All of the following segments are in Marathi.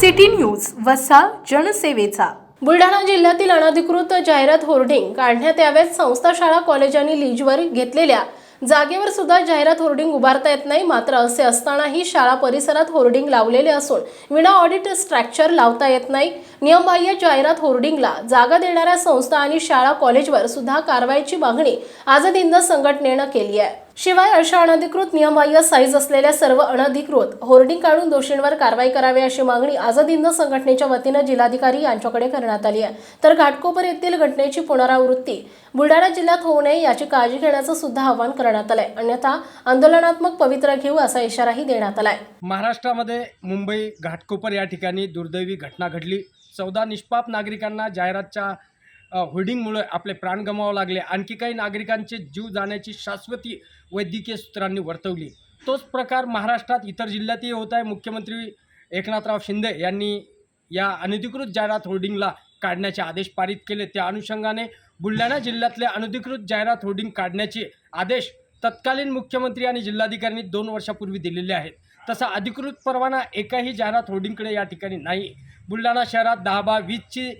सिटी न्यूज वसा जनसेवेचा. बुलढाणा जिल्ह्यातील अनधिकृत जाहिरात होर्डिंग काढण्यात याव्यात. संस्था शाळा कॉलेज आणि लीजवर घेतलेल्या जागेवर सुद्धा जाहिरात होर्डिंग उभारता येत नाही. मात्र असे असतानाही शाळा परिसरात होर्डिंग लावलेले असून विना ऑडिट स्ट्रॅक्चर लावता येत नाही. नियमबाह्य जाहिरात होर्डिंगला जागा देणाऱ्या संस्था आणि शाळा कॉलेजवर सुद्धा कारवाईची मागणी आझाद हिंद संघटनेनं केली आहे. शिवाय अशा अनधिकृत नियमबाह्य साईज असलेल्या सर्व अनधिकृत होर्डिंग काढून दोषींवर कारवाई करावी अशी मागणी आझाद हिंद संघटनेच्या वतीनं जिल्हाधिकारी यांच्याकडे करण्यात आली आहे. तर घाटकोपर येथील घटनेची पुनरावृत्ती बुलढाणा जिल्ह्यात होऊ नये याची काळजी घेण्याचं सुद्धा आवाहन करण्यात आलंय. अन्यथा आंदोलनात्मक पवित्रा घेऊ असा इशाराही देण्यात आलाय. महाराष्ट्रामध्ये मुंबई घाटकोपर या ठिकाणी दुर्दैवी घटना घडली. चौदा निष्पाप नागरिकांना जाहिरातच्या होर्डिंगमुळे आपले प्राण गमावावे लागले. आणखी काही नागरिकांचे जीव जाण्याची शाश्वती वैद्यकीय सूत्रांनी वर्तवली. तोच प्रकार महाराष्ट्रात इतर जिल्ह्यातही होत आहे. मुख्यमंत्री एकनाथराव शिंदे यांनी या अनधिकृत जाहिरात होर्डिंगला काढण्याचे आदेश पारित केले. त्या अनुषंगाने बुलढाणा जिल्ह्यातले अनधिकृत जाहिरात होर्डिंग काढण्याचे आदेश तत्कालीन मुख्यमंत्री आणि जिल्हाधिकाऱ्यांनी दोन वर्षापूर्वी दिलेले आहेत. तसा अधिकृत परवाना एकाही जाहिरात होर्डिंगकडे या ठिकाणी नाही. बुलढाणा शहरात दहा बा वीसची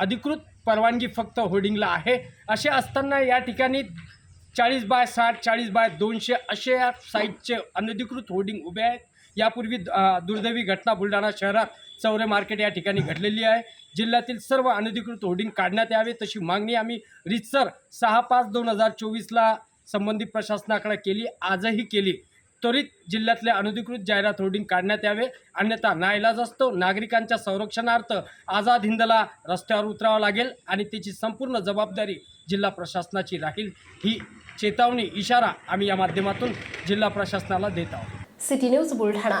अधिकृत परवानगी फक्त होर्डिंगला आहे. असे असताना या ठिकाणी चाळीस बाय साठ चाळीस बाय दोनशे असे या साईटचे अनधिकृत होर्डिंग उभे आहेत. यापूर्वी दुर्दैवी घटना बुलढाणा शहरात चौरे मार्केट या ठिकाणी घडलेली आहे. जिल्ह्यातील सर्व अनधिकृत होर्डिंग काढण्यात यावे तशी मागणी आम्ही रितसर सहा पाच दोन हजार चोवीसला संबंधित प्रशासनाकडे केली आजही केली. त्वरित जिल्ह्यातले अनधिकृत जाहिरात होर्डिंग काढण्यात यावे. अन्यथा नाईलाज असतो. नागरिकांच्या संरक्षणार्थ आझाद हिंदला रस्त्यावर उतरावं लागेल आणि त्याची संपूर्ण जबाबदारी जिल्हा प्रशासनाची राहील. ही चेतावणी इशारा आम्ही या माध्यमातून जिल्हा प्रशासनाला देत आहोत. City news Buldhana.